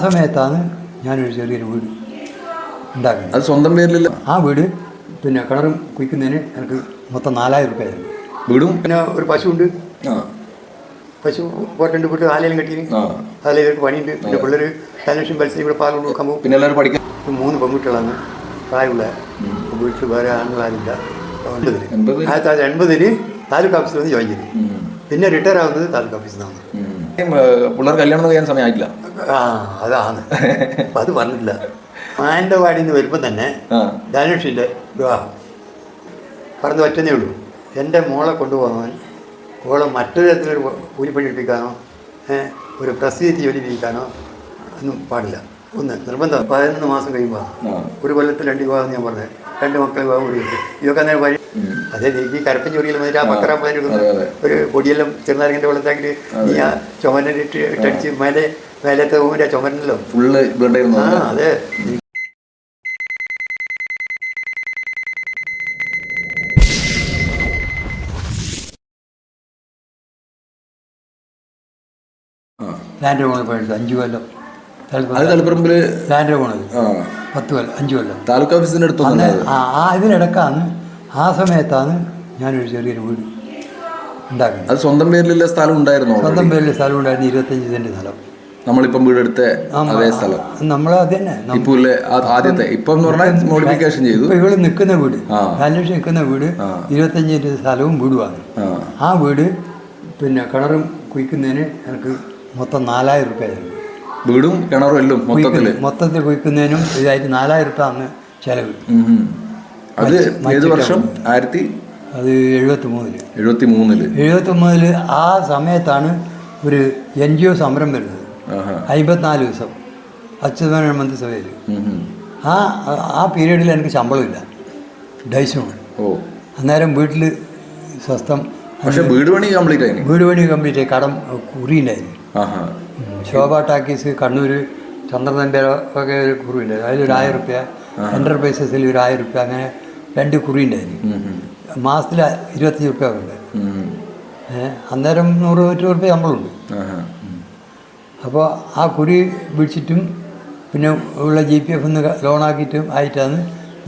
ആ സമയത്താണ് ഞാനൊരു ചെറിയൊരു വീട് ഉണ്ടാക്കുന്നത്. അത് സ്വന്തം പേരിലില്ല? ആ വീട് പിന്നെ കിണറും കുഴിക്കുന്നതിന് എനിക്ക് മൊത്തം നാലായിരം റുപ്യ ആയിരുന്നു വീടും? പിന്നെ ഒരു പശുവുണ്ട്. പശു പോട്ടുണ്ട് പോയിട്ട് ആലയിലും കെട്ടി ആ. ആലയിലേക്ക് പണിയുണ്ട്. പിന്നെ പിള്ളേർ കൈലക്ഷം പലിശ ഇവിടെ പാൽ കൊടുക്കുമ്പോൾ പിന്നെ എല്ലാവരും പഠിക്കാൻ? മൂന്ന് പെൺകുട്ടികളാണ്. പ്രായമുള്ള വീട്ടിൽ വേറെ ആണുങ്ങളാരില്ല? ആയിരത്തി തൊള്ളായിരത്തി എൺപതിന് താലൂക്ക് ഓഫീസിൽ വന്ന് ജോയിൻ ചെയ്തു. പിന്നെ റിട്ടയർ ആവുന്നത് താലൂക്ക് ഓഫീസിൽ നിന്നാണ്. പിള്ളേർ കല്യാണം ചെയ്യാൻ സമയമായിട്ടില്ല ആ അതാണ്. അത് പറഞ്ഞിട്ടില്ല. മാനന്തവാടിയിൽ നിന്ന് വരുമ്പോൾ തന്നെ ധനുഷിന്റെ വിവാഹം. പറഞ്ഞു പറ്റുന്നേ ഉള്ളൂ. എന്റെ മോളെ കൊണ്ടുപോകാൻ ഓളെ മറ്റൊരു തരത്തിലൊരു കൂലിപ്പണി എടുപ്പിക്കാനോ ഒരു പ്രസിദ്ധി ജോലി ചെയ്യിക്കാനോ ഒന്നും പാടില്ല. ഒന്ന് നിർബന്ധം. പതിനൊന്ന് മാസം കഴിയുമ്പോൾ ഒരു കൊല്ലത്തിൽ രണ്ട് വിവാഹം ഞാൻ പറഞ്ഞത് രണ്ട് മക്കൾ വിവാഹം കൂടി ഇതൊക്കെ അന്നേരം വഴി അതേ ഈ കരപ്പൻ ചൊറിയിൽ വന്നിട്ട് ആ മക്കറ പ്ലാൻ. ഒരു പൊടിയെല്ലാം ചെറുനാരങ്ങന്റെ വെള്ളത്താക്കിയിട്ട് നീ ആ ചുമരിട്ട് ഇട്ടടിച്ച് മേലെ മേലത്തെ പോകുമ്പോൾ ആ ചുമരനല്ലോ. ഫുള്ള് ആ അതെ. ഞാൻ പോണത് പോയിട്ട് അഞ്ച് കൊല്ലം. അത് തളിപ്പറമ്പിൽ ലാൻഡ് പോണത് പത്ത് കൊല്ലം അഞ്ച് കൊല്ലം. താലൂക്ക് ഓഫീസിന്റെ അടുത്ത് ആ ഇതിനിടക്കാണ് ആ സമയത്താണ് ഞാനൊരു ചെറിയൊരു വീട് ഉണ്ടാക്കുന്നത്. അത് സ്വന്തം പേരിലുള്ള സ്ഥലം ഉണ്ടായിരുന്നു? സ്വന്തം പേരിൽ സ്ഥലം ഉണ്ടായിരുന്നു ഇരുപത്തഞ്ച് സെന്റ് സ്ഥലം. നമ്മളിപ്പം വീടെടുത്ത അതേ സ്ഥലം. നമ്മൾ അത് തന്നെ. ആദ്യത്തെ. ഇപ്പം മോഡിഫിക്കേഷൻ ചെയ്തു. ഇവൾ നിൽക്കുന്ന വീട്. ആ. നിൽക്കുന്ന വീട് ആ. ഇരുപത്തഞ്ച് സെന്റ് സ്ഥലവും വീടുമാണ്. ആ. ആ വീട് പിന്നെ കിണറും കുഴിക്കുന്നതിന് എനിക്ക് മൊത്തം നാലായിരം റുപ്യ ആയിരുന്നു വീടും കിണറും എല്ലാം മൊത്തത്തിൽ. മൊത്തത്തിൽ കുഴിക്കുന്നതിനും ഇതായിട്ട് നാലായിരം രൂപ അന്ന് ചിലവ്. അത് ഏത് വർഷം? ആയിരത്തി അത് എഴുപത്തി മൂന്നിൽ എഴുപത്തി മൂന്നിൽ എഴുപത്തി മൂന്നിൽ ആ സമയത്താണ് ഒരു എൻ ജി ഒ സമരം വരുന്നത്. അമ്പത്തിനാല് ദിവസം. അച്യുതമേനോൻ മന്ത്രിസഭയിൽ. ആ ആ പീരീഡിൽ എനിക്ക് ശമ്പളമില്ല. ഡൈസുമാണ് അന്നേരം വീട്ടിൽ സ്വസ്ഥം പക്ഷെ വീട് പണി കംപ്ലീറ്റ് ആയി വീട് പണി കംപ്ലീറ്റ് ആയി. കടം കുറിയുണ്ടായിരുന്നു. ആഹാ. ശോഭ ടാക്കീസ് കണ്ണൂർ ചന്ദ്രനന്റെ ഒക്കെ ഒരു കുറിയുണ്ടായിരുന്നു. അതിലൊരു ആയിരം റുപ്യ എന്റർപ്രൈസസിൽ ഒരു ആയിരം റുപ്യ അങ്ങനെ രണ്ട് കുറിയുണ്ടായിരുന്നു. മാസത്തിൽ ഇരുപത്തഞ്ച് റുപ്യ ഉണ്ട് അന്നേരം നൂറ് നൂറ്റി റുപ്യ നമ്മളുണ്ട്. അപ്പോൾ ആ കുരി വിളിച്ചിട്ടും പിന്നെ ഉള്ള ജി പി എഫ് ഒന്ന് ലോണാക്കിയിട്ടും ആയിട്ടാണ്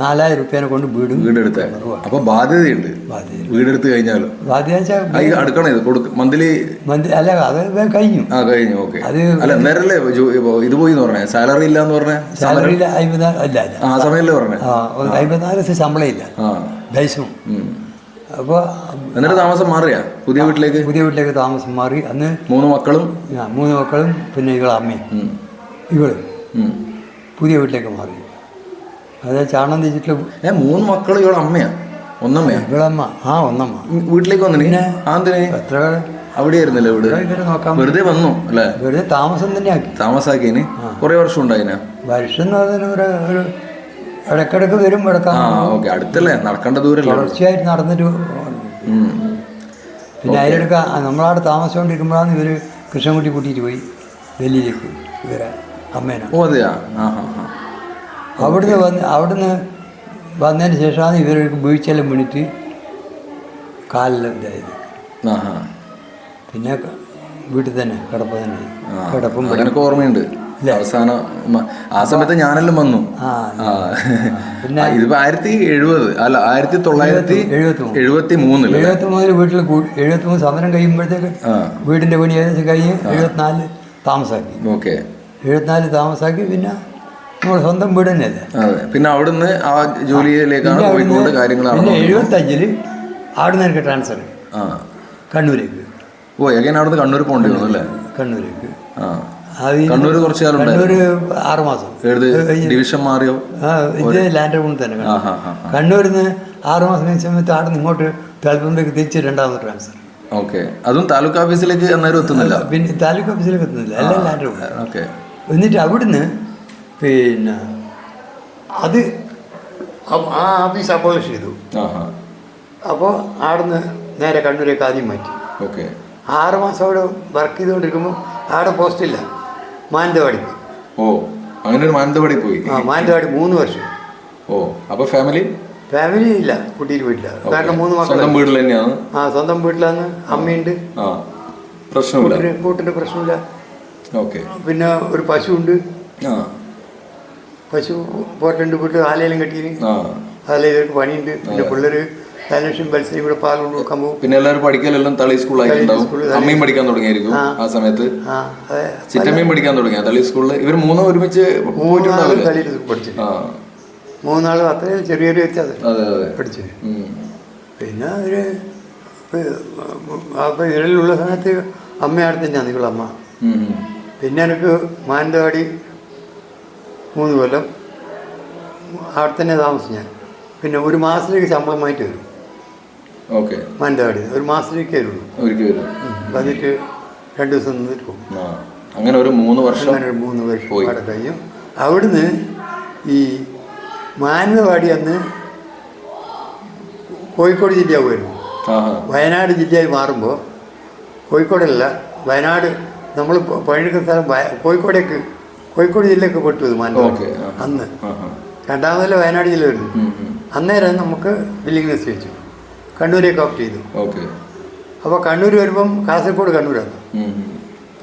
നാലായിരം റുപ്യനെ കൊണ്ട് വീടും വീടെടുത്ത. അപ്പൊ ബാധ്യതയുണ്ട്. ബാധ്യത വീടെടുത്ത് കഴിഞ്ഞാലോ? ബാധ്യത വെച്ചാൽ അടുക്കണം ഇത് കൊടുക്ക. മന്ത്ലി അല്ല അത് കഴിഞ്ഞു. ആ കഴിഞ്ഞു. ഓക്കെ. അത് അല്ല നേരല്ലേ ഇത് പോയി പറഞ്ഞേ? സാലറി ഇല്ല എന്ന് പറഞ്ഞേ ഇല്ല അമ്പത്തിനാല് അല്ല ആ പറഞ്ഞേ? ആ അമ്പത്തിനാല് ദിവസം ശമ്പളം ഇല്ല. ഡൈസും അപ്പോൾ എന്നിട്ട് താമസം മാറിയാ? പുതിയ വീട്ടിലേക്ക്? പുതിയ വീട്ടിലേക്ക് താമസം മാറി. അന്ന് മൂന്ന് മക്കളും? മൂന്ന് മക്കളും പിന്നെ ഇവളെ അമ്മയും. ഇവൾ പുതിയ വീട്ടിലേക്ക് മാറി. അതായത് ചാണം തിരിച്ചിട്ട് ഏ മൂന്ന് മക്കൾ ഇവിടെ അമ്മയാ. ഒന്നമ്മയാ? ഇവളമ്മ. ആ ഒന്നമ്മ. വീട്ടിലേക്ക് വന്നിട്ട് ആ എത്ര അവിടെ ആയിരുന്നല്ലേ ഇവിടെ ഇവരെ നോക്കാം വെറുതെ വന്നു അല്ലേ? വെറുതെ താമസം തന്നെ ആക്കി. താമസാക്കിന് കുറെ വർഷം ഉണ്ടായിനാ? വർഷം എന്ന് പറഞ്ഞാൽ ഒരു ഒരു ഇടയ്ക്കിടയ്ക്ക് വരും ഇടക്കാം ആ ഓക്കെ. അടുത്തല്ലേ? നടക്കേണ്ട ദൂരം തുടർച്ചയായിട്ട് നടന്നിട്ട്. പിന്നെ അതിലെടുക്ക നമ്മളവിടെ താമസിച്ചുകൊണ്ടിരിക്കുമ്പോഴാണ് ഇവർ കൃഷ്ണൻകുട്ടി കൂട്ടിയിട്ട് പോയി. ഡൽഹിയിലേക്ക് ഇവരെ അമ്മേനെ. ഓ അതെയാ? ആ ഹാ ഹാ അവിടുന്ന് വന്ന് അവിടുന്ന് വന്നതിന് ശേഷമാണ് ഇവർക്ക് വീഴ്ചയെല്ലാം വീണിട്ട് കാലെല്ലാം ഇതായത് പിന്നെ വീട്ടിൽ തന്നെ കിടപ്പ് തന്നെ. കിടപ്പും ഓർമ്മയുണ്ട്. അവസാനം ആ സമയത്ത് ഞാനെല്ലാം വന്നു. പിന്നെ ഇതിപ്പോ ആയിരത്തി എഴുപത് അല്ല ആയിരത്തി തൊള്ളായിരത്തി എഴുപത്തി മൂന്ന് എഴുപത്തി മൂന്നിൽ വീട്ടിൽ എഴുപത്തി മൂന്ന് സമരം കഴിയുമ്പോഴത്തേക്ക് വീടിന്റെ പണി ഏകദേശം കഴിഞ്ഞ് എഴുപത്തിനാലിൽ താമസാക്കി. ഓക്കെ. എഴുപത്തിനാലിൽ താമസാക്കി പിന്നെ നമ്മൾ സ്വന്തം വീട് തന്നെയല്ലേ അതെ. പിന്നെ അവിടുന്ന് ആ ജോലിയിലേക്കാണ് പോയിക്കൊണ്ട് കാര്യങ്ങളാണ് പിന്നെ എഴുപത്തഞ്ചിൽ അവിടുന്ന് എനിക്ക് ട്രാൻസ്ഫർ ആ. കണ്ണൂരേക്ക്. ഓ എങ്ങനെ അവിടുന്ന് കണ്ണൂർ പോകേണ്ടി വന്നു അല്ലേ? കണ്ണൂരേക്ക്. ആ. കണ്ണൂർ കുറച്ച് കാലം കണ്ണൂർ ഏത് ഡിവിഷൻ മാറിയോ? ഇത് ലാൻഡ് റൂമിൽ തന്നെ കണ്ണൂരിൽ നിന്ന് ആറുമാസം കഴിഞ്ഞ സമയത്ത് അവിടെ നിന്ന് ഇങ്ങോട്ട് തലപ്പുറത്തേക്ക് തിരിച്ച് രണ്ടാമത് ട്രാൻസ്ഫർ ഓക്കെ. അതും താലൂക്ക് ഓഫീസിലേക്ക് അന്നേരം എത്തുന്നില്ല? പിന്നെ താലൂക്ക് ഓഫീസിലേക്ക് എത്തുന്നില്ല. എല്ലാം ലാൻഡ് ഓക്കെ. എന്നിട്ട് അവിടുന്ന് പിന്നെ അത് ആ- ഓഫീസ് അബോളിഷ് ചെയ്തു. അപ്പോൾ ആടുന്ന് നേരെ കണ്ണൂരേക്ക് ആദ്യം മാറ്റി. ഓക്കെ. ആറ് മാസം അവിടെ വർക്ക് ചെയ്തുകൊണ്ടിരിക്കുമ്പോൾ പോസ്റ്റ് പോസ്റ്റില്ല മാനന്തവാടി ഓ അങ്ങനെ ഒരു മാനന്തവാടി പോയി. ആ മാനന്തവാടി മൂന്ന് വർഷം. ഓ അപ്പോൾ ഫാമിലി ഫാമിലി ഇല്ല കുട്ടിയിൽ വീട്ടില്ല കാരണം മൂന്ന് മാസം സ്വന്തം വീട്ടിൽ തന്നെയാണ് ആ സ്വന്തം വീട്ടിലാണ് അമ്മയുണ്ട്. ആ പ്രശ്നമില്ല. കൂട്ടിന്റെ പ്രശ്നമില്ല. ഓക്കെ. പിന്നെ ഒരു പശുവുണ്ട്. ആ. പശു പോട്ടുണ്ട് പോയിട്ട് ആലയിലും കെട്ടിയിന്. ആലയിലേക്ക് പണിയുണ്ട്. പിന്നെ പിള്ളേർ ധനലക്ഷ്മി മത്സരം കൂടെ പാൽ കൊണ്ട് കൊടുക്കാൻ പോകും. പിന്നെ എല്ലാവരും പഠിക്കലെല്ലാം തളി സ്കൂളായിട്ടുണ്ടാവും അമ്മയും പഠിക്കാൻ തുടങ്ങിയായിരിക്കും ആ. സമയത്ത്. ചിറ്റമ്മയും പഠിക്കാൻ തുടങ്ങിയ തളി സ്കൂളിൽ ഇവർ മൂന്നും ഒരുമിച്ച് മൂന്നാളും പഠിച്ചു. മൂന്നാളും അത്രയും ചെറിയൊരു വ്യത്യാസം. പഠിച്ചു. പിന്നെ അവർ അപ്പൊ ഇരളിലുള്ള സമയത്ത് അമ്മയാണ് തന്നെയാണ് നിങ്ങളുടെ അമ്മ. ഉം, ഉം. പിന്നെ എനിക്ക് മാനന്തവാടി മൂന്ന് കൊല്ലം അവിടെ തന്നെ താമസിച്ചു ഞാൻ. പിന്നെ ഒരു മാസത്തിലേക്ക് ശമ്പളമായിട്ട് വരും. ഓക്കെ. മാനന്തവാടി. ഒരു മാസത്തിലേക്ക് വരുള്ളൂ വന്നിട്ട് രണ്ട് ദിവസം നിന്നിട്ട് പോകും. അങ്ങനെ ഒരു മൂന്ന് വർഷം അങ്ങനെ ഒരു മൂന്ന് വർഷം. അവിടെ കഴിഞ്ഞു. അവിടുന്ന് ഈ മാനന്തവാടി അന്ന് കോഴിക്കോട് ജില്ലയാവുമായിരുന്നു വയനാട് ജില്ലയായി മാറുമ്പോൾ കോഴിക്കോടല്ല വയനാട് നമ്മൾ പണിയെടുക്കുന്ന സ്ഥലം കോഴിക്കോടേക്ക് കോഴിക്കോട് ജില്ലയ്ക്ക് പെട്ടു ഇത് മാനന്തവാടി. അന്ന്. രണ്ടാമതല്ല വയനാട് ജില്ല വരുന്നു. അന്നേരം നമുക്ക് ബില്ലിംഗ് വെച്ചു കണ്ണൂരേക്ക് ഓപ്റ്റ് ചെയ്തു. അപ്പൊ അപ്പോൾ കണ്ണൂർ വരുമ്പം കാസർഗോഡ് കണ്ണൂരാണ്.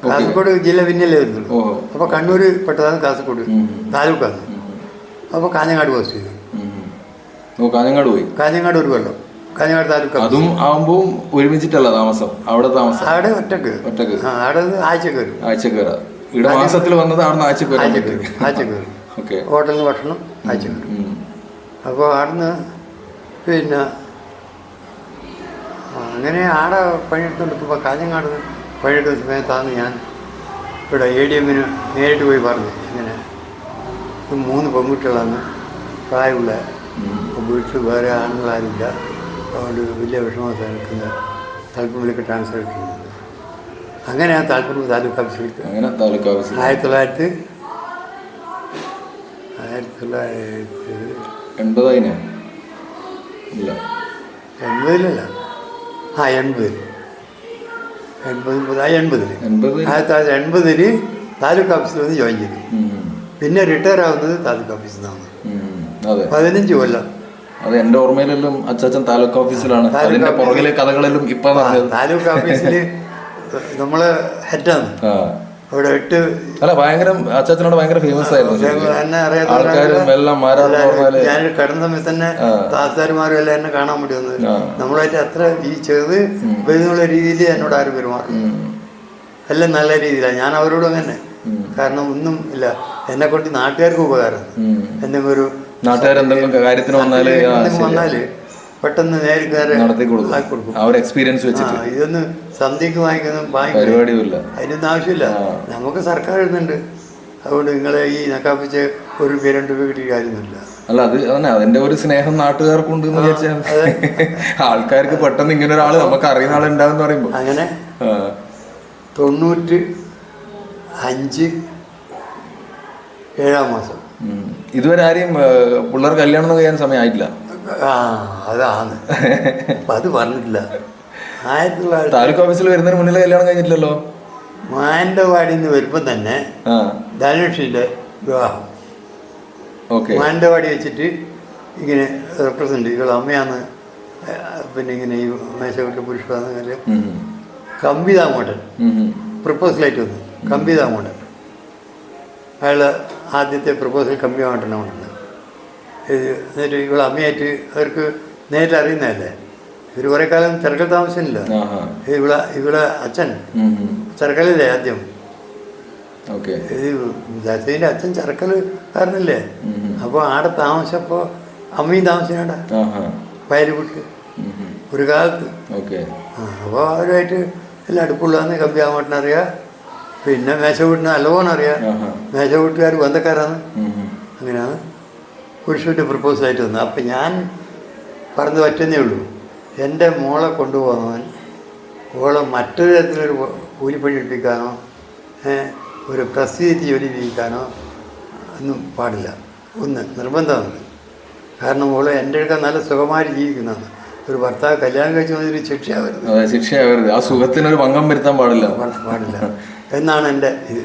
കാസർഗോഡ് ജില്ല പിന്നല്ലേ വരുന്നുള്ളൂ അപ്പൊ അപ്പോൾ കണ്ണൂർ പെട്ടതാണ് കാസർഗോഡ്. താലൂക്കാണ്. അപ്പോൾ കാഞ്ഞങ്ങാട് പോസ്റ്റ് ചെയ്തു. കാഞ്ഞങ്ങാട് പോയി? കാഞ്ഞങ്ങാട് ഒരു കൊല്ലം. കാഞ്ഞങ്ങാട് താലൂക്ക് അതും ആവുമ്പോ ഒരുമിച്ചിട്ടല്ല താമസം? അവിടെ താമസം? അവിടെ ഒറ്റയ്ക്ക്. ഒറ്റയ്ക്ക്. അവിടെ ആഴ്ചക്ക് വരും. ആഴ്ചക്കര ഇവിടെ മാസത്തിൽ വന്നത് അവിടെ ഓക്കെ. ഹോട്ടലിൽ നിന്ന് ഭക്ഷണം വരും അപ്പോൾ അവിടുന്ന് പിന്നെ അങ്ങനെ ആടെ പണിയെടുത്തുകൊണ്ടിരിക്കുമ്പോൾ കാഞ്ഞങ്ങാട് പണിയെടുക്കുന്ന സമയത്താണ് ഞാൻ ഇവിടെ എ ഡി എമ്മിന് നേരിട്ട് പോയി പറഞ്ഞു ഇങ്ങനെ മൂന്ന് പെൺകുട്ടികളാണ് പ്രായമുള്ള വീട്ടിൽ വേറെ ആണുങ്ങളാരുമില്ല അതുകൊണ്ട് വലിയ വിഷമമൊക്കെ നിൽക്കുന്ന തലപ്പുമ്പിലേക്ക് ട്രാൻസ്ഫർ കിട്ടുന്നത് അങ്ങനെ ആ താല്പര്യം താലൂക്ക് ഓഫീസിലേക്ക് അങ്ങനെ താലൂക്ക് ആവശ്യം ആയിരത്തി തൊള്ളായിരത്തി ആയിരത്തി തൊള്ളായിരത്തി എൺപതായിനെ? ഇല്ല. എൺപതിലല്ല. ആ എൺപതിൽ. എൺപത് ആ എൺപതിൽ എൺപത് ആയിരത്തി തൊള്ളായിരത്തി എൺപതിൽ താലൂക്ക് ഓഫീസിൽ വന്ന് ജോയിൻ ചെയ്തു. പിന്നെ റിട്ടയർ ആവുന്നത് താലൂക്ക് ഓഫീസിൽ നിന്നാണ്. പതിനഞ്ച് കൊല്ലം. അത് എന്റെ ഓർമ്മയിലെല്ലാം അച്ചാച്ചൻ താലൂക്ക് ഓഫീസിലാണ് അതിന്റെ. പുറകിലെ കഥകളിലും ഇപ്പൊ താലൂക്ക് ഓഫീസിൽ നമ്മൾ ഹെറ്റാണ് അവിടെ എട്ട് അല്ല ഭയങ്കര അച്ചാച്ചനോട് ഭയങ്കര ഫേമസ് ആയിരുന്നു ആൾക്കാരും എല്ലാം ഞാൻ കടന്ന സമയത്ത് തന്നെ. താത്താരുമാരും എല്ലാം എന്നെ കാണാൻ വേണ്ടി വന്നത്. നമ്മളായിട്ട് അത്ര ഈ ചെറുത് വരുന്നുള്ള രീതിയിൽ എന്നോട് ആരും പെരുമാറും. എല്ലാം നല്ല രീതിയിലാണ്. ഞാൻ അവരോട് അങ്ങനെ. കാരണം ഒന്നും ഇല്ല. എന്നെ കൊണ്ട് നാട്ടുകാർക്ക് ഉപകാരം. എന്തെങ്കിലും ഒരു വന്നാൽ പെട്ടെന്ന് നേരിട്ട് കൊടുക്കും ആ ഒരു എക്സ്പീരിയൻസ് വെച്ചിട്ട്. ഇതൊന്ന് സന്ധ്യക്ക് വാങ്ങിക്കുന്ന പരിപാടിയില്ല പരിപാടിയുമില്ല. അതിനൊന്നും ആവശ്യമില്ല. നമുക്ക് സർക്കാർ എഴുതുന്നുണ്ട് അതുകൊണ്ട് നിങ്ങളെ ഈ നക്കാപ്പിച്ച് ഒരു രൂപ രണ്ട് രൂപ കിട്ടിയ കാര്യമൊന്നുമില്ല. അല്ല അത് അതന്നെ അതിന്റെ ഒരു സ്നേഹം നാട്ടുകാർക്കുണ്ട് എന്ന് വിചാരിച്ചാൽ ആൾക്കാർക്ക് പെട്ടെന്ന് ഇങ്ങനെ ഒരാൾ നമുക്ക് അറിയുന്ന ആളുണ്ടാവും പറയുമ്പോ. അങ്ങനെ. തൊണ്ണൂറ്റി അഞ്ച് ഏഴാം മാസം. ഇതുവരെ ആരെയും പിള്ളേർ കല്യാണം ചെയ്യാൻ കഴിയാൻ സമയമായിട്ടില്ല. ആ അതാണ്. അത് പറഞ്ഞിട്ടില്ല. ആയിരത്തി തൊള്ളായിരത്തി താലൂക്ക് ഓഫീസിൽ വരുന്നതിന് മുന്നിൽ കല്യാണം കഴിഞ്ഞിട്ടില്ലല്ലോ? മാനന്തവാടിയിൽ നിന്ന് വരുമ്പോൾ തന്നെ ധനുഷിന്റെ വിവാഹം. ഓക്കെ. മാനന്തവാടി വെച്ചിട്ട് ഇങ്ങനെ റെപ്രസെന്റ് ഇവളെ അമ്മയാണ് പിന്നെ ഇങ്ങനെ ഈ മേശവിട്ട് പുരുഷ കമ്പി താമോട്ടൻ പ്രപ്പോസലായിട്ട് വന്നു. കമ്പി താമോട്ടൻ അയാൾ ആദ്യത്തെ പ്രപ്പോസൽ കമ്പി താമോട്ടനാണ് വന്നത് ഇത് എന്നിട്ട് ഇവളെ അമ്മയായിട്ട് അവർക്ക് നേരിട്ട് അറിയുന്നതല്ലേ ഇവർ കുറെ കാലം ചെറുക്കൽ താമസിച്ചില്ല ഇവിടെ ഇവിടെ അച്ഛൻ. ചെറുക്കലില്ലേ ആദ്യം? ദശയിന്റെ അച്ഛൻ ചെറുക്കൽ കാരനല്ലേ അപ്പൊ അപ്പോൾ ആടെ താമസിച്ചപ്പോൾ അമ്മയും താമസിച്ചാടെ ആഹാ വയലുവിട്ട് ഒരു കാലത്ത്. അപ്പൊ അപ്പോൾ അവരുമായിട്ട് എല്ലാം അടുപ്പുള്ളതെന്ന് കമ്പി അറിയാം പിന്നെ മേശവീട്ടിന് നല്ലപോലെ അറിയാം. മേശ മേശവീട്ടുകാർ ബന്ധക്കാരാണ് അങ്ങനെയാണ് പുരുഷന്റെ പ്രപ്പോസലായിട്ട് വന്നത് അപ്പം ഞാൻ പറഞ്ഞു പറ്റുന്നേ ഉള്ളൂ. എന്റെ മോളെ കൊണ്ടുപോകുന്നവൻ ഓളെ മറ്റൊരു തരത്തിലൊരു കൂലിപ്പണി എടുപ്പിക്കാനോ ഒരു പ്രസിദ്ധി ജോലി ചെയ്യിക്കാനോ ഒന്നും പാടില്ല. ഒന്ന് നിർബന്ധമാണ്. കാരണം ഓളെ എന്റെ അടുക്ക നല്ല സുഖമായി ജീവിക്കുന്നതാണ്. ഒരു ഭർത്താവ് കല്യാണം കഴിച്ചു വന്നൊരു ശിക്ഷയാവരുത്. ശിക്ഷയാവരുത്. ആ സുഖത്തിനൊരു ഭംഗം വരുത്താൻ പാടില്ല. പാടില്ല എന്നാണ് എന്റെ ഇത്.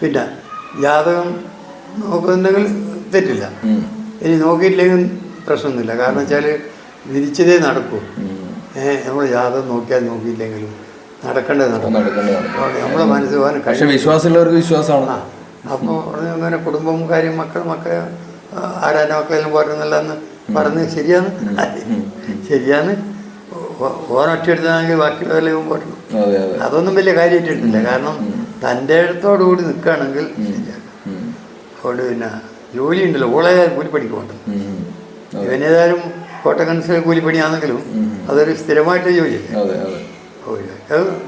പിന്നെ ജാതകം നോക്കുന്നുണ്ടെങ്കിൽ തെറ്റില്ല. ഇനി നോക്കിയില്ലെങ്കിൽ പ്രശ്നമൊന്നുമില്ല. കാരണം വെച്ചാൽ വിരിച്ചതേ നടക്കൂ. ഏ ഏഹ് നമ്മൾ യാതൊന്നും നോക്കിയാൽ നോക്കിയില്ലെങ്കിലും നടക്കേണ്ടത് നടക്കും. നമ്മളെ മനസ്സ് പോകാൻ പക്ഷെ വിശ്വാസമുള്ളവർക്ക് വിശ്വാസമാണ്. അപ്പോൾ അങ്ങനെ കുടുംബം കാര്യം മക്കൾ മക്കളെ ആരാന്റെ മക്കളെല്ലാം പോരുന്നല്ലെന്ന് പറഞ്ഞ് ശരിയാണ്. ശരിയാണ്. ഓ- ഓൻ ഒറ്റയെടുത്താണെങ്കിൽ ബാക്കിയുള്ളവരെല്ലാം പോരണം അതെ അതെ. അതൊന്നും വലിയ കാര്യമായിട്ടിട്ടില്ല കാരണം തന്റെ അടുത്തോടു കൂടി നിൽക്കുകയാണെങ്കിൽ ശരിയാക്കാം. അതുകൊണ്ട് പിന്നെ ജോലി ഉണ്ടല്ലോ ഓളെ കൂലി പഠിക്കുന്നുണ്ട്. ഇവനേതായാലും കോട്ടക്കൻസിലെ കൂലിപ്പണിയാണെങ്കിലും അതൊരു സ്ഥിരമായിട്ട് ജോലിയല്ലേ അതെ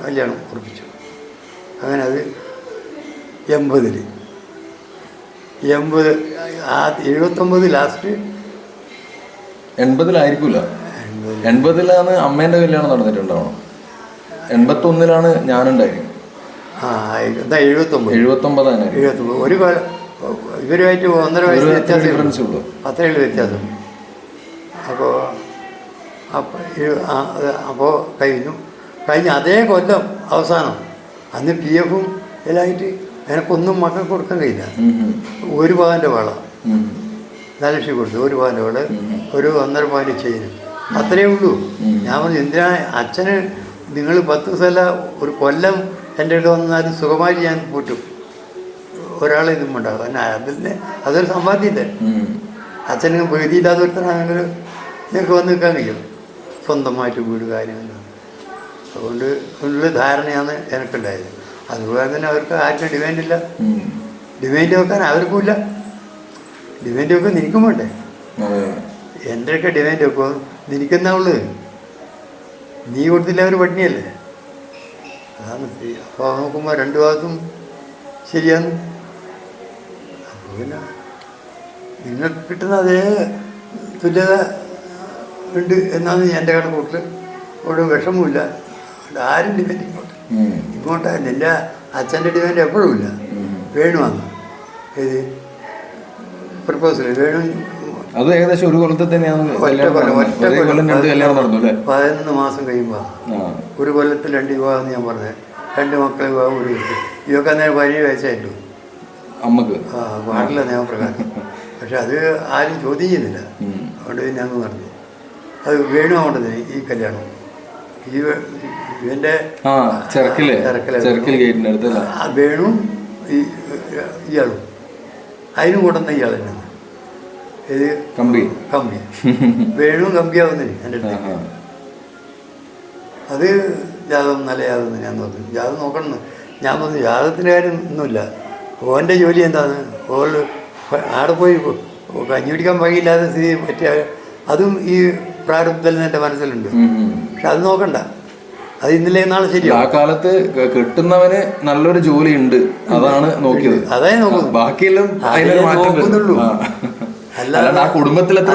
കല്യാണം ഉറപ്പിച്ചു. അങ്ങനെ അത് എൺപതിൽ എൺപത് ആ എഴുപത്തൊമ്പത് ലാസ്റ്റ്. എൺപതിലായിരിക്കൂല. എൺപതിലാണ് അമ്മേന്റെ കല്യാണം നടന്നിട്ടുണ്ടാവണം. എൺപത്തി ഒന്നിലാണ് ഞാനുണ്ടായിരുന്നത് ആ എന്താ എഴുപത്തൊമ്പത്. എഴുപത്തൊമ്പതാണ് എഴുപത്തൊമ്പത്. ഒരു ഇവരുമായിട്ട് ഒന്നര വയസ്സ് വ്യത്യാസം അത്രയുള്ള വ്യത്യാസം. അപ്പോൾ അപ്പോൾ അപ്പോൾ കഴിഞ്ഞു. കഴിഞ്ഞ അതേ കൊല്ലം അവസാനം. അന്ന് പി എഫും എല്ലായിട്ട് എനിക്കൊന്നും മക്കൾ കൊടുക്കാൻ കഴിയില്ല. ഒരു പവന്റെ വള. നല്ല ലക്ഷം കൊടുത്തു. ഒരു പവന്റെ വള. ഒരു ഒന്നര പവന്റെ ചെയിന് അത്രയേ ഉള്ളൂ. ഞാൻ പറഞ്ഞു എന്തിനാ അച്ഛന് നിങ്ങൾ പത്ത് ദിവസമല്ല ഒരു കൊല്ലം എന്റെ അടുത്ത് വന്നാലും സുഖമായി ഞാൻ പൂട്ടും. ഒരാളെ ഇതും ഉണ്ടാകും അതിൽ അതൊരു സമ്പാദ്യമില്ല. അച്ഛന് വീതിയില്ലാത്ത ഒരുത്തനാണെങ്കിൽ ഞങ്ങൾക്ക് വന്ന് നിൽക്കാൻ കഴിയും. സ്വന്തമായിട്ട് വീട് കാര്യമില്ല അതുകൊണ്ട് ഉള്ള ധാരണയാണ് എനിക്കുണ്ടായത്. അതുപോലെ തന്നെ അവർക്ക് ആർക്കും ഡിമാൻഡില്ല ഇല്ല. ഡിമാൻഡ് വെക്കാൻ അവർക്കും ഇല്ല. ഡിമാൻഡ് വെക്കാൻ നിനക്കും വേണ്ടേ? എന്റെയൊക്കെ ഡിമാൻഡ് വെക്കും? നിനക്കെന്നാ ഉള്ളത്? നീ കൊടുത്തില്ല അവർ പട്ടിണിയല്ലേ അതാണ് അപ്പോൾ നോക്കുമ്പോൾ രണ്ടു ഭാഗത്തും ശരിയാണ്. അപ്പോൾ പിന്നെ നിങ്ങൾക്ക് കിട്ടുന്ന അതേ തുല്യത ഉണ്ട് എന്നാണ് എന്റെ കണക്കൂട്ടിൽ ഒരു വിഷമമില്ല ആരും ഡിമാൻഡ് ഇങ്ങോട്ട് ഇങ്ങോട്ടായിരുന്നു ഇങ്ങോട്ട് എന്റെ അച്ഛന്റെ ഡിമാൻഡ് എപ്പോഴും ഇല്ല. വേണു വന്നു ഇത് പ്രപ്പോസൽ വേണു അത് ഏകദേശം ഒരു കൊല്ലത്തിൽ തന്നെയാണ് പതിനൊന്ന് മാസം കഴിയുമ്പോൾ ഒരു കൊല്ലത്തിൽ രണ്ട് വിവാഹം ഞാൻ പറഞ്ഞത് രണ്ട് മക്കളെ വിവാഹം ഒരു ഇവക്ക് അന്നേരം പതിനേഴ് വയസ്സായിട്ടു. അമ്മയ്ക്ക്. ആ പാടില്ല നിയമപ്രകാരം. പക്ഷെ അത് ആരും ചോദ്യം ചെയ്യുന്നില്ല. അതുകൊണ്ട് ഞാൻ പറഞ്ഞു അത് വേണു ആവേണ്ടത് ഈ കല്യാണം. ഈ ഇവന്റെ. ചെറുക്കിൽ അടുത്തല്ല? വേണു ഈ ഇയാളും. അതിനും കൊണ്ടുവന്ന ഇയാൾ തന്നെയാണ്. ഇത് കമ്പി. കമ്പി. വേണു കമ്പിയാവുന്നില്ല എന്റെ അടുത്ത്. അത് ജാതകം നല്ല ജാതകം ഞാൻ നോക്കും ജാതം നോക്കണം ഞാൻ പറഞ്ഞു ജാതകത്തിന്റെ കാര്യം ഒന്നുമില്ല. ഓന്റെ ജോലി എന്താണ്? ഓൾ ആടെ പോയി കഞ്ഞി പിടിക്കാൻ വകയില്ലാതെ സ്ഥിതി പറ്റിയ അതും ഈ പ്രാരബ്ധത്തിൽ എന്റെ മനസ്സിലുണ്ട്. പക്ഷെ അത് നോക്കണ്ട. അത് ഇന്നലെ നാളെ ആ ശരിയാവും കാലത്ത് കിട്ടുന്നവന് നല്ലൊരു ജോലി ഉണ്ട്. അതാണ് നോക്കിയത്. അതേ നോക്കുന്നത്. ബാക്കിയെല്ലാം നോക്കുന്നുള്ളൂ. ആ. അല്ലാതെ- ആ കുടുംബത്തിൽ എത്ര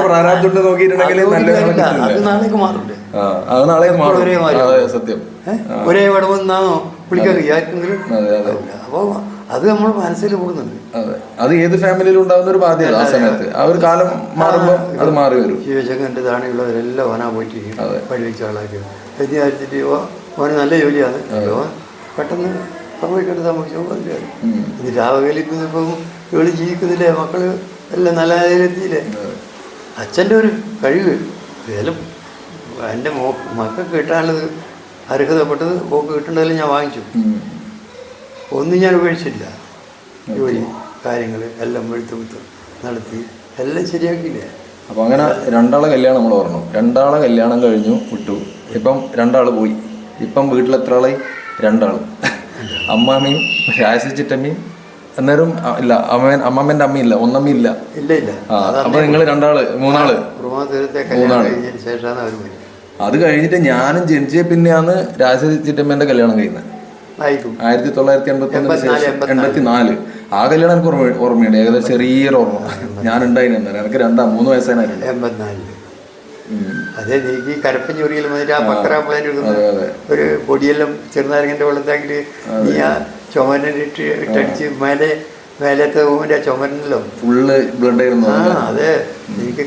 നോക്കിയിട്ടുണ്ടെങ്കിൽ നല്ല ഒരു അത് നാളേക്ക് മാറുണ്ട് ആ, അത് നാളെ മാറും. ഒരേ മാതിരി. അതെ സത്യം? ഒരേ വടമെന്നാണോ വിളിക്കാൻ ആർക്കെങ്കിലും? അപ്പോൾ അത് നമ്മൾ മനസ്സിൽ കൂടുന്നുണ്ട് അതെ. അത് ഏത് ഫാമിലിയിലും ഉണ്ടാകുന്ന ഒരു ബാധ്യത ആ സമയത്ത്. ആ ഒരു കാലം മാറുമ്പോൾ അത് മാറി വരും. ശിവശങ്കരന്റെ താണിയുള്ളവരെല്ലാം ഓനാ പോയിട്ട്. പഠിപ്പിച്ച ആളാക്കി. വിചാരിച്ചിട്ട് ഓ ഓന് നല്ല ജോലിയാണ്. ഓൻ പെട്ടെന്ന് സംഭവിക്കേണ്ട സംഭവിച്ചു ഉം. ഇത് രാവകലിപ്പം ഇവൾ ജീവിക്കുന്നില്ലേ? മക്കൾ എല്ലാം നല്ല നിലയിലെത്തിയില്ലേ അച്ഛന്റെ ഒരു കഴിവ്. ഏതായാലും എന്റെ മോ മക്കൾക്ക് കിട്ടാനുള്ളത് അർഹതപ്പെട്ടത് പോക്ക് കിട്ടേണ്ടതെല്ലാം ഞാൻ വാങ്ങിച്ചു. ഒന്നും ഞാൻ ഉപേക്ഷിച്ചില്ല ജോലി കാര്യങ്ങൾ എല്ലാം വെളുത്ത് വിത്ത് നടത്തി എല്ലാം ശരിയാക്കിയില്ലേ? അപ്പൊ അങ്ങനെ രണ്ടാളെ കല്യാണം നമ്മൾ പറഞ്ഞു. രണ്ടാളെ കല്യാണം കഴിഞ്ഞു വിട്ടു. ഇപ്പം രണ്ടാൾ പോയി. ഇപ്പം വീട്ടിൽ എത്ര ആളായി രണ്ടാൾ അമ്മാമ്മയും രാജസിച്ചിട്ടമ്മയും അന്നേരം ഇല്ല അമ്മ അമ്മമ്മന്റെ അമ്മയില്ല ഒന്നമ്മയില്ല ഇല്ല. ഇല്ല അപ്പൊ നിങ്ങൾ രണ്ടാൾ മൂന്നാൾ? മൂന്നാൾ. അത് കഴിഞ്ഞിട്ട് ഞാനും ജനിച്ച പിന്നെയാണ് രാജസിച്ചിട്ടമ്മേന്റെ കല്യാണം കഴിയുന്നത് ആയിരത്തി തൊള്ളായിരത്തി എൺപത്തി എൺപത്തി നാല് ആ കല്യാണം എനിക്ക് ഓർമ്മ ഓർമ്മയുണ്ട്. ഏകദേശം ചെറിയൊരു ഓർമ്മ. ഞാൻ ഉണ്ടായിരുന്നു എനിക്ക് രണ്ടാ മൂന്ന് വയസ്സായിട്ടുണ്ട് എൺപത്തിനാലിൽ. അതെ എനിക്ക് കരപ്പഞ്ചൂറിയിൽ വന്നിട്ട് ആ പക്കറ ഒരു പൊടിയെല്ലാം ചെറുനാരങ്ങന്റെ വെള്ളത്താക്കിയിട്ട് നീ ആ ചുമരിട്ട് ഇട്ടടിച്ച് മേലെ മേലത്തെ റൂമിന്റെ ആ ചുമരനല്ലോ. ഫുള്ള് ബ്ലഡ് ആയിരുന്നു ആ. അതെ. എനിക്ക്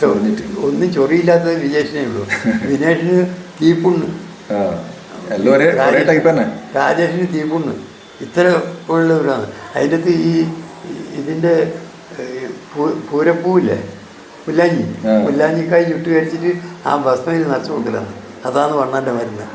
ചൊറിഞ്ഞിട്ട്. ഒന്നും ചൊറിയില്ലാത്തത് വിജേഷിനേ ഉള്ളൂ. വിനേഷിന് തീപ്പുണ്ണ് എല്ലാം ഒരേ ഒരേ ടൈപ്പ് തന്നെ. രാജേഷിന് തീപ്പുണ്ണ് ഇത്ര ഉള്ളവരാണ്. അതിന്റെ അകത്ത് ഈ ഇതിന്റെ പൂരപ്പൂവില്ലേ? പുല്ലാഞ്ഞി. മുല്ലാഞ്ഞിക്കായി പുല്ലാഞ്ഞിക്കായി ചുട്ട് ആ ഭസ്മയിൽ നിറച്ചു കൊടുക്കലാണ്. അതാണ് വണ്ണാന്റെ മരുന്ന്.